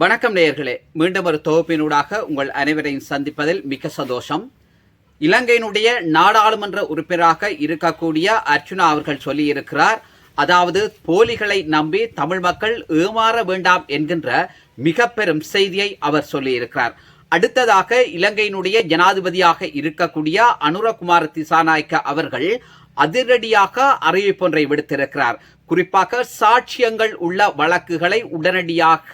வணக்கம் நேயர்களே. மீண்டும் ஒரு தொகுப்பினூடாக உங்கள் அனைவரையும் சந்திப்பதில் மிக்க சந்தோஷம். இலங்கையினுடைய நாடாளுமன்ற உறுப்பினராக இருக்கக்கூடிய அர்ச்சுனா அவர்கள் சொல்லியிருக்கிறார் அதாவது போலிகளை நம்பி தமிழ் மக்கள் ஏமாற வேண்டாம் என்கின்ற மிக பெரும் செய்தியை அவர் சொல்லியிருக்கிறார். அடுத்ததாக இலங்கையினுடைய ஜனாதிபதியாக இருக்கக்கூடிய அனுரகுமார திசாநாயக்க அவர்கள் அதிரடியாக அறிவிப்பொன்றை விடுத்திருக்கிறார். குறிப்பாக சாட்சியங்கள் உள்ள வழக்குகளை உடனடியாக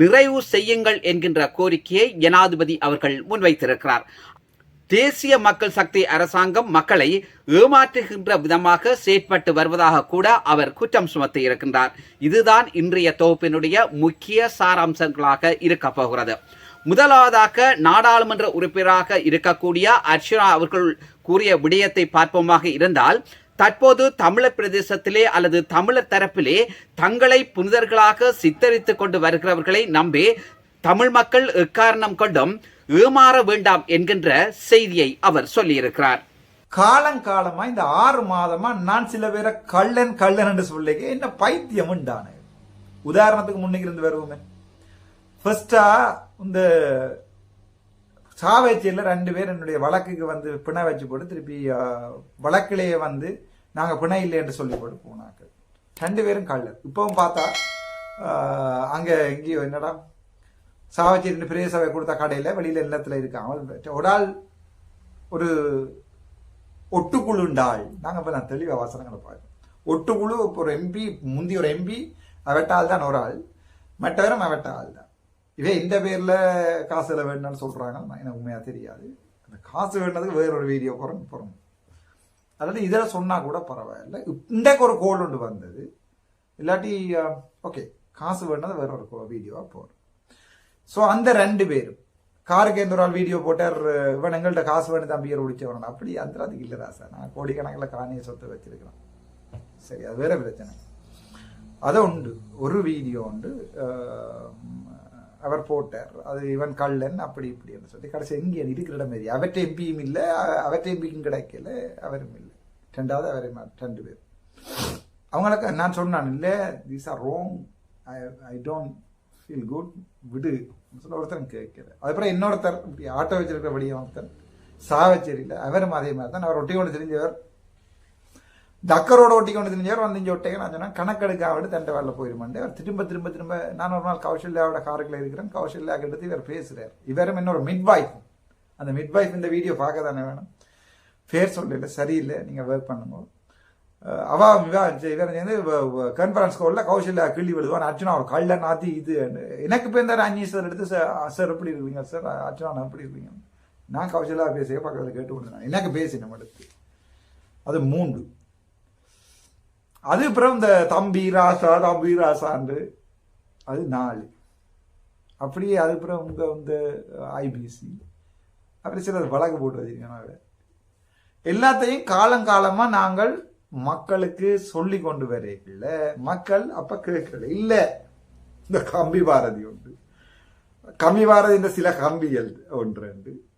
நிறைவு செய்யுங்கள் என்கின்ற கோரிக்கையை ஜனாதிபதி அவர்கள் முன்வைத்திருக்கிறார். தேசிய மக்கள் சக்தி அரசாங்கம் மக்களை ஏமாற்றுகின்ற விதமாக செயற்பட்டு வருவதாக கூட அவர் குற்றம் சுமத்தி இருக்கின்றார். இதுதான் இன்றைய தொகுப்பினுடைய முக்கிய சாராம்சங்களாக இருக்க போகிறது. முதலாவதாக நாடாளுமன்ற உறுப்பினராக இருக்கக்கூடிய அர்ச்சனா அவர்கள் கூறிய விடயத்தை பார்ப்போமாக இருந்தால் தற்போது தமிழர் பிரதேசத்திலே அல்லது தமிழர் தரப்பிலே தங்களை புனிதர்களாக சித்தரித்து கொண்டு வருகிறவர்களை நம்பி தமிழ் மக்கள் எக்காரணம் கொண்டும் ஏமாற வேண்டாம் என்கின்ற செய்தியை அவர் சொல்லியிருக்கிறார். காலங்காலமா இந்த ஆறு மாதமா நான் சில பேரை கள்ளன் கள்ளன் என்று சொல்லிக்க என்ன பைத்தியம் உண்டான. உதாரணத்துக்கு முன்னுக்கு இருந்து வருவோமே. ஃபர்ஸ்டா இந்த சாவேச்சியில் ரெண்டு பேர் என்னுடைய வழக்குக்கு வந்து பிணை வச்சு போட்டு திருப்பி வழக்கிலேயே வந்து நாங்க பிணை இல்லை என்று சொல்லி போட்டு போனாங்க. ரெண்டு பேரும் கள்ளர். இப்பவும் பார்த்தா அங்கே அங்க எங்கேயோ என்னடா சாவச்சேரி பெரிய சபை கொடுத்த கடையில வெளியில இல்லத்துல இருக்காங்க. ஒரு ஆள் ஒரு ஒட்டுக்குழுண்டாள் நாங்க இப்ப நான் தெளிவா வாசனங்களை பார்க்கணும் ஒட்டுக்குழு இப்போ ஒரு எம்பி முந்தி ஒரு எம்பி அவட்டால் தான் ஒரு ஆள். மற்றவரும் அவட்ட ஆள் தான். இவே இந்த பேர்ல காசுல வேணும்னு சொல்றாங்க எனக்கு உண்மையா தெரியாது. அந்த காசு வேணுனதுக்கு வேற ஒரு வீடியோ போறோம் போறோம். அதாவது இதில் சொன்னால் கூட பரவாயில்ல. இன்றைக்கு ஒரு கோல் ஒன்று வந்தது. இல்லாட்டி ஓகே காசு வேணுனா வேற ஒரு வீடியோவாக போறோம். ஸோ அந்த ரெண்டு பேரும் காருக்கு எந்த ஒரு ஆள் வீடியோ போட்டார் இவன் எங்கள்கிட்ட காசு வேணும் தம்பியர் ஒழிச்சவன்? அப்படி அந்த அதுக்கு இல்லை சார். நான் கோடிக்கணக்கில் காணிய சொத்து வச்சிருக்கிறேன். சரி அது வேற பிரச்சனை. அது உண்டு. ஒரு வீடியோ உண்டு. அவர் போட்டார். அது இவன் கள்ளன் அப்படி இப்படின்னு சொல்லி கடைசி எங்கே இருக்கிற இடம் மாரி அவற்றை எம்பியும் இல்லை அவற்றை எம்பிக்கும் கிடைக்கல அவரும் இல்லை. ரெண்டாவது அவரை மா- ரெண்டு பேர். அவங்களுக்கு நான் சொன்னான் இல்லை these are wrong I I don't feel good விடு. சொல்ல ஒருத்தன் கேட்கல. அதுக்கப்புறம் இன்னொருத்தர் இப்படி ஆட்டோ வச்சிருக்கிறபடியே ஒருத்தர் சாவச்சேரியில் அவரும் அதே மாதிரி தான். அவர் ஒட்டி கொண்டு தெரிஞ்சவர். தக்கரோட ஒட்டி கொண்டு தெரிஞ்சவர் வந்து இங்கே ஒட்டைங்க நான் சொன்னேன் கணக்கெடுக்காவிட்டு தண்டை வேலை போயிருமாண்டு அவர் திரும்ப திரும்ப திரும்ப நான் ஒரு நாள் கௌசல்யாவோட காருக்குள்ள இருக்கிறேன். கௌசல்யாவுக்கு எடுத்து இவர் பேசுகிறார் இவரும் இன்னொரு மிட் வைஃப் அந்த மிட்வைஃப் இந்த வீடியோ பார்க்க தானே வேணும்? பேர் சொல்லல சரியில்லை நீங்கள் ஒர்க் பண்ணுங்க. அவா இவா இவர் சேர்ந்து கான்ஃபரன்ஸ் கோலில் கௌஷல்யா கிள்ளி விழுவான். அர்ச்சனா அவர் கள்ள நாத்தி இது எனக்கு இப்போ இந்த அஞ்சு சார் எடுத்து சார் எப்படி இருக்கீங்க? சார் அர்ச்சனா எப்படி இருக்கீங்க? நான் கௌஷல்யா பேசிய பக்கத்தில் கேட்டு கொடுத்தேன் எனக்கு பேசினேன் எடுத்து அது மூன்று. அது அப்புறம் இந்த தம்பி ராசா தம்பி ராசான்று. அது நாலு. அப்படியே அதுக்கப்புறம் உங்கள் வந்து இந்த ஐபிசி அப்படி சிலர் வழக்கு போட்டு வச்சிருக்காங்க எல்லாத்தையும் காலங்காலமா நாங்கள் மக்களுக்கு சொல்லி கொண்டு வரையில மக்கள் அப்ப கேட்கல. இல்ல. இந்த கம்பி பாரதி உண்டு. கம்பி பாரதி இந்த சில கம்பிகள் ஒன்று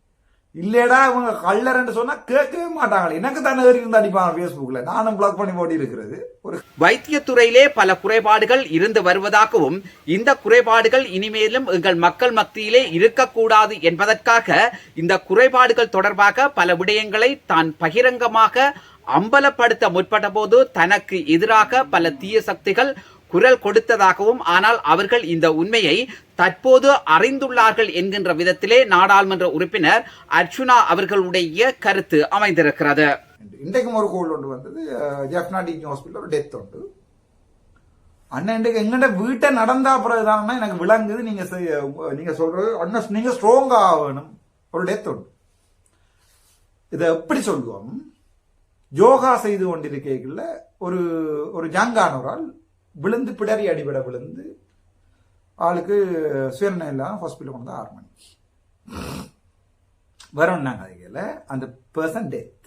ரெண்டு இல்லடா இவங்க கள்ளர்ன்னு சொன்னா கேட்கவே மாட்டாங்க எனக்கு தானே இருந்து அடிப்பாங்க ஃபேஸ்புக்ல நானும் பிளாக் பண்ணி போட்டி இருக்கிறது ஒரு வைத்தியத்துறையிலே பல குறைபாடுகள் இருந்து வருவதாகவும் இந்த குறைபாடுகள் இனிமேலும் எங்கள் மக்கள் மத்தியிலே இருக்கக்கூடாது என்பதற்காக இந்த குறைபாடுகள் தொடர்பாக பல விடயங்களை தான் பகிரங்கமாக அம்பலப்படுத்த முற்பட்ட போது தனக்கு எதிராக பல தீய சக்திகள் குரல் கொடுத்ததாகவும் ஆனால் அவர்கள் இந்த உண்மையை தற்போது அறிந்துள்ளார்கள் என்கின்ற விதத்திலே நாடாளுமன்ற உறுப்பினர் அர்ச்சுனா அவர்களுடைய கருத்து அமைந்திருக்கிறது. இன்றைக்கும் ஒரு கோல் ஒன்று வந்தது ஜெஃப்னா டீச்சிங் ஹாஸ்பிட்டல் ஒரு டெத் உண்டு. அண்ணன் இன்றைக்கு எங்கிட்ட வீட்டை நடந்தா பிறகுதான் எனக்கு விளங்குது நீங்க நீங்க சொல்றது அண்ணன் நீங்க ஸ்ட்ராங்கா ஆகணும். ஒரு டெத் உண்டு. இதை எப்படி சொல்லுவோம் யோகா செய்து கொண்டிருக்கைகளில் ஒரு ஒரு ஜங்கான விழுந்து பிடரி அடிபட விழுந்து ஆளுக்கு சுயநிலை இல்லாமல் ஹாஸ்பிட்டல் கொண்டு வந்து ஆறு மணிக்கு. வரோம்னாங்க அதுல அந்த பர்சன் டெத்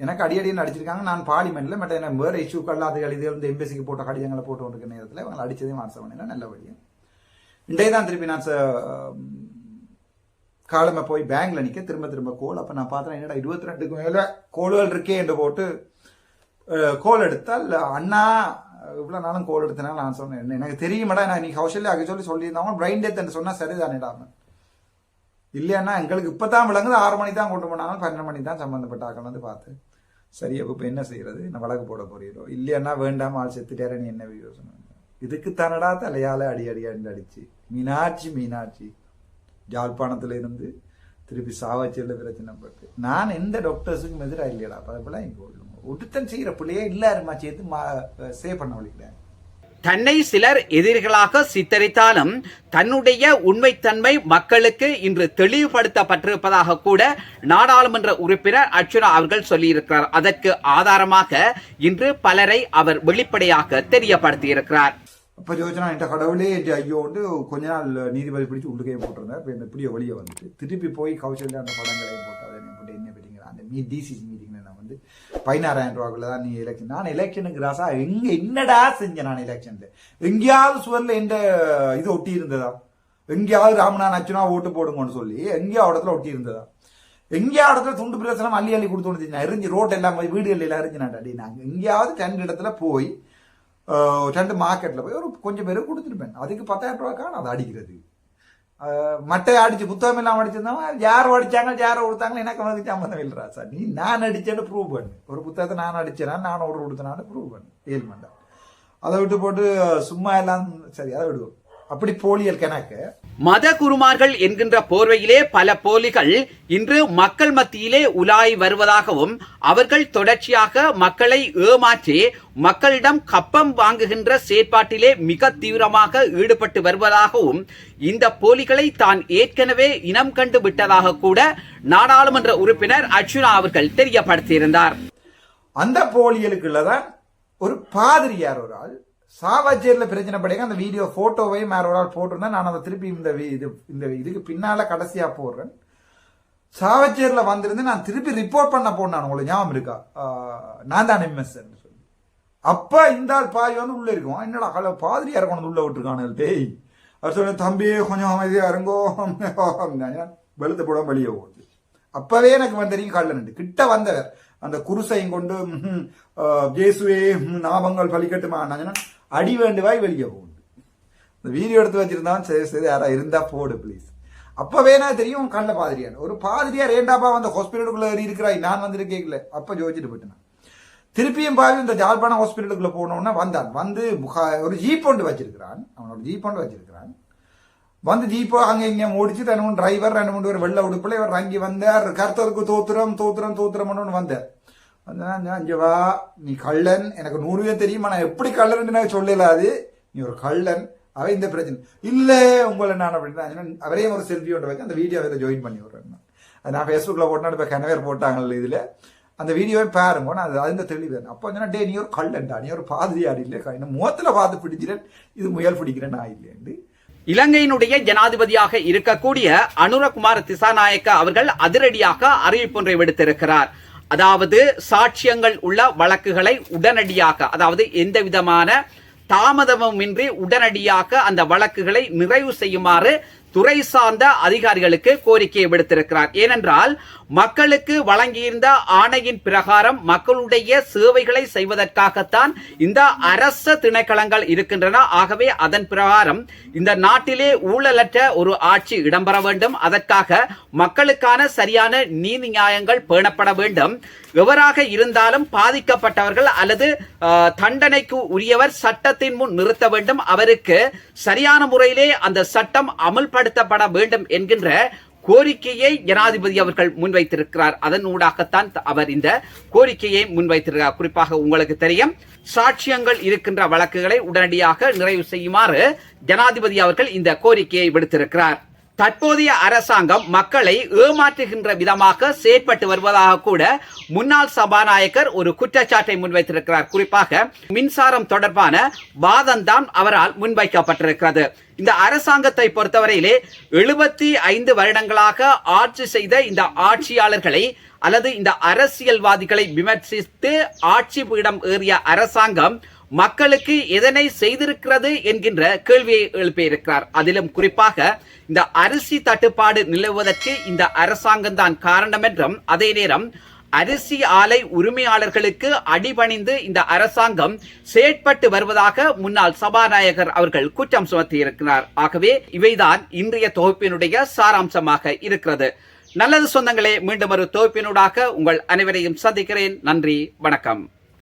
எனக்கு அடியடி அடிச்சிருக்காங்க. நான் பார்லிமெண்ட்ல மற்ற என்ன வேறு இஷ்யூக்கள் அது எழுதி இந்த எம்பசிக்கு போட்ட கடிதங்களை போட்டு கொண்டிருக்க நேரத்தில் இவங்க அடித்ததையும் வாட்ஸ்அப் பண்ணல நல்லபடியாக இன்றைய தான் திருப்பி நான் ச- போய் பேங்க்ல நிற்க திரும்ப திரும்ப கோல் அப்போ நான் பார்த்தேன் என்னடா இருபத்தி ரெண்டுக்கு மேலே கோல்கள் இருக்கே என்று போட்டு கோல் எடுத்தால் அண்ணா இவ்வளோ நாளும் கோல் எடுத்தனால நான் சொன்னேன் என்ன- எனக்கு தெரியுமாடா நான் நீ கௌசல்யா அங்கே சொல்லி சொல்லியிருந்தாங்க பிரைன் டெத் சொன்னா சரிதானேடாம இல்லையானா எங்களுக்கு இப்போ தான் விளங்குது ஆறு மணி தான் கொண்டு போனாங்க பன்னெண்டு மணி தான் சம்மந்தப்பட்ட ஆக்கள் வந்து பார்த்து. சரி அப்போ இப்போ என்ன செய்யறது? நான் வழக்கு போட போறீரோ? இல்லையானா வேண்டாம் ஆள் செத்துட்டார நீ என்ன யோசனை? இதுக்கு தானடா தலையால அடி அடி அடி அடிச்சு. மீனாட்சி மீனாட்சி. ஜாழ்ப்பாணத்துல இருந்து திருப்பி சாவச்சேரியில் பிரச்சனை பட்டு. நான் எந்த டாக்டர்ஸுக்கும் எதிராக இல்லையடா பதப்பெல்லாம் இங்கே ஒருத்தன் செய்கிற பிள்ளையே இல்லாருமா சேர்த்து சேவ் பண்ண வழிக்கிறேன் தன்னை சிலர் எதிரிகளாக சித்தரித்தாலும் தன்னுடைய உண்மைத்தன்மை மக்களுக்கு இன்று தெளிவுபடுத்தப்பட்டிருப்பதாக கூட நாடாளுமன்ற உறுப்பினர் அர்ச்சுனா அவர்கள் சொல்லியிருக்கிறார். அதற்கு ஆதாரமாக இன்று பலரை அவர் வெளிப்படையாக தெரியப்படுத்தியிருக்கிறார். அப்போ யோசனா என்ற கடவுளே என்று ஐயோ வந்து கொஞ்ச நாள் நீதிபதி பிடிச்சி உள்ளுக்கே போட்டிருந்தேன் இப்போ இந்த இப்படியோ வெளியே வந்துட்டு திருப்பி போய் கௌசல்யா அந்த படங்களையும் போட்டு அதை போட்டு என்ன மீ டிசிசி மீட்டிங்கில் நான் வந்து பதினாறாயிரம் ரூபாக்குள்ள தான் நீ எலெக்ஷன் நான் எலெக்ஷனுக்கு ராசா எங்க என்னடா செஞ்சேன் நான் எலெக்ஷன்ல எங்கேயாவது சுவரில் எந்த இது ஒட்டி இருந்ததா எங்கேயாவது ராமனா நச்சுனா ஓட்டு போடுங்கன்னு சொல்லி எங்கேயாவது இடத்துல ஒட்டி இருந்ததா எங்கேயாவது இடத்துல துண்டு பிரச்சனை அள்ளி அள்ளி கொடுத்து நான் எரிஞ்சு ரோட் எல்லாம் போய் வீடுகள் எல்லாம் எரிஞ்சு நான் நாங்கள் எங்கேயாவது ரெண்டு இடத்துல போய் ரெண்டு மார்க்கெட்டில் போய் ஒரு கொஞ்சம் பேர் கொடுத்துருப்பேன். அதுக்கு பத்தாயிரம் ரூபா காணும் அதை அடிக்கிறது. மட்டையை அடிச்சு புத்தகம் எல்லாம் அடிச்சிருந்தவன் யார் அடிச்சாங்க யாரோ கொடுத்தாங்க எனக்கு அவனுக்கு சம்மந்தம் இல்லை சார். நீ நான் அடிச்சேன்னு ப்ரூவ் பண்ணு. ஒரு புத்தகத்தை நான் அடிச்சேனா நான் ஒரு கொடுத்தனான்னு ப்ரூவ் பண்ணு. ஏழு மண்டா. அதை விட்டு போட்டு சும்மா எல்லாம் சரி அதை விடுவோம். அப்படி போலியல் கணக்கு. மத குருமார்கள் என்கின்ற போர்வையிலே பல போலிகள் இன்று மக்கள் மத்தியிலே உலாய் வருவதாகவும் அவர்கள் தொடர்ச்சியாக மக்களை ஏமாற்றி மக்களிடம் கப்பம் வாங்குகின்ற செயற்பாட்டிலே மிக தீவிரமாக ஈடுபட்டு வருவதாகவும் இந்த போலிகளை தான் ஏற்கனவே இனம் கண்டு விட்டதாக கூட நாடாளுமன்ற உறுப்பினர் அர்ச்சுனா அவர்கள் தெரியப்படுத்தியிருந்தார். அந்த போலியலுக்குள்ள தான் ஒரு பாதிரியார் ஒரு ஆள் சாவச்சேரியில் பிரச்சனை படைக்க அந்த வீடியோ ஃபோட்டோவையும் வேற ஒரு ஆள் போட்டிருந்தேன் நான் அதை திருப்பி இந்த இது இந்த இதுக்கு பின்னால கடைசியா போடுறேன். சாவச்சேரியில் வந்திருந்து நான் திருப்பி ரிப்போர்ட் பண்ண போனேன் உங்களுக்கு ஞாபகம் இருக்கா? நான் தான் எம்எஸ் சொல்லி. அப்போ இந்த ஆள் பாய் வந்து உள்ளே இருக்கும். என்னடா கல பாதிரியார் கொண்டு வந்து உள்ள விட்டுருக்கானு டேய். அவர் சொன்ன தம்பி கொஞ்சம் அமைதியாக இருங்கோ. வெளுத்து போட வெளியே போகுது அப்பவே எனக்கு வந்து தெரியும் கள்ளனண்டு கிட்ட வந்தவர். அந்த குருசையும் கொண்டு ஜேசுவே ஆஹ், ம், நாமங்கள் பலிக்கட்டுமா நான் அடி வேண்டுவாய் வெளியே போகுது இந்த வீடியோ எடுத்து வச்சிருந்தான் சரி சரி யாரா இருந்தா போடு ப்ளீஸ் அப்பவே நான் தெரியும்? கண்ணில் பாதிரியான. ஒரு பாதிரியார் ஏண்டாப்பா வந்து ஹாஸ்பிட்டலுக்குள்ள ஏறி இருக்கிறாய்? நான் வந்துட்டு கேட்கல அப்போ ஜோதிச்சுட்டு போயிட்டேன். திருப்பியும் பாவி இந்த ஜாழ்ப்பாணம் ஹாஸ்பிட்டலுக்குள்ள போனோம்னா வந்தான். வந்து முகா- ஒரு ஜீப் ஒன்று வச்சிருக்கிறான். அவனோட ஜீப் ஒன்று வச்சிருக்கிறான். வந்து ஜீப்போ அங்கே இங்கே ஓடிச்சு ரெண்டு மூணு டிரைவர் ரெண்டு மூணு பேர் வெள்ள உடுப்பில் இவர் அங்கே வந்தார். கருத்தருக்கு கர்த்தருக்கு தோத்துறோம் தோத்திரம் ஒன்று வந்தார். வந்தா, வா. நீ கள்ளன். எனக்கு நூறு தெரியுமா? நான் எப்படி கள்ளன் எனக்கு சொல்லலாது நீ ஒரு கள்ளன். அவ இந்த பிரச்சனை. இல்ல உங்களை நான் அப்படின்னா அவரையும் ஒரு செல்ஃபி ஒன்று வச்சு அந்த வீடியோ அதில் ஜாயின் பண்ணி விடுறேன் அது நான் ஃபேஸ்புக்கில் போட்டேன் இப்போ கனவேர் போட்டாங்கல்ல இதில். அந்த வீடியோவை பாருங்க. நான் அது அந்த தெளிவு அப்போ சொன்னா டே நீ ஒரு கல்லண்டா நீ ஒரு பாதிரியார் இல்லை இன்னும் முகத்தில் பார்த்து பிடிக்கிறேன். இது முயல் பிடிக்கிறேன். நான் இல்லையாண்டு இலங்கையினுடைய ஜனாதிபதியாக இருக்கக்கூடிய அனுரகுமார் திசாநாயக்க அவர்கள் அதிரடியாக அறிவிப்பொன்றை விடுத்திருக்கிறார். அதாவது சாட்சியங்கள் உள்ள வழக்குகளை உடனடியாக அதாவது எந்த விதமான தாமதமுமின்றி உடனடியாக அந்த வழக்குகளை நிறைவு செய்யுமாறு துறை சார்ந்த அதிகாரிகளுக்கு கோரிக்கையை விடுத்திருக்கிறார். ஏனென்றால் மக்களுக்கு வழங்கியிருந்த ஆணையின் பிரகாரம் மக்களுடைய சேவைகளை செய்வதற்காகத்தான் இந்த அரச திணைக்களங்கள் இருக்கின்றன. ஆகவே அதன் பிரகாரம் இந்த நாட்டிலே ஊழலற்ற ஒரு ஆட்சி இடம்பெற வேண்டும். அதற்காக மக்களுக்கான சரியான நீதி நியாயங்கள் பேணப்பட வேண்டும். எவராக இருந்தாலும் பாதிக்கப்பட்டவர்கள் அல்லது தண்டனைக்கு உரியவர் சட்டத்தின் முன் நிறுத்த வேண்டும். அவருக்கு சரியான முறையிலே அந்த சட்டம் அமல்படுத்தப்பட வேண்டும் என்கின்ற கோரிக்கையை ஜனாதிபதி அவர்கள் முன்வைத்திருக்கிறார். அதன் ஊடாகத்தான் அவர் இந்த கோரிக்கையை முன்வைத்திருக்கிறார். குறிப்பாக உங்களுக்கு தெரியும் சாட்சியங்கள் இருக்கின்ற வழக்குகளை உடனடியாக நிறைவு செய்யுமாறு ஜனாதிபதி அவர்கள் இந்த கோரிக்கையை விடுத்திருக்கிறார். தற்போதைய அரசாங்கம் மக்களை ஏமாற்றுகின்ற விதமாக செயற்பட்டு வருவதாக கூட முன்னாள் சபாநாயகர் ஒரு குற்றச்சாட்டை முன்வைத்திருக்கிறார். குறிப்பாக மின்சாரம் தொடர்பான வாதம்தான் அவரால் முன்வைக்கப்பட்டிருக்கிறது. இந்த அரசாங்கத்தை பொறுத்தவரையிலே எழுபத்தி ஐந்து வருடங்களாக ஆட்சி செய்த இந்த ஆட்சியாளர்களை அல்லது இந்த அரசியல்வாதிகளை விமர்சித்து ஆட்சி பீடம் ஏறிய அரசாங்கம் மக்களுக்கு எதனை செய்திருக்கிறது என்கின்ற கேள்வியை எழுப்பியிருக்கிறார். அதிலும் குறிப்பாக இந்த அரிசி தட்டுப்பாடு நிலவுவதற்கு இந்த அரசாங்கம் தான் காரணம் என்றும் அதே நேரம் அரிசி ஆலை உரிமையாளர்களுக்கு அடிபணிந்து இந்த அரசாங்கம் செயற்பட்டு வருவதாக முன்னாள் சபாநாயகர் அவர்கள் குற்றம் சுமத்தியிருக்கிறார். ஆகவே இவைதான் இன்றைய தொகுப்பினுடைய சாராம்சமாக இருக்கிறது. நல்லது சொந்தங்களே மீண்டும் ஒரு தொகுப்பினூடாக உங்கள் அனைவரையும் சந்திக்கிறேன். நன்றி வணக்கம்.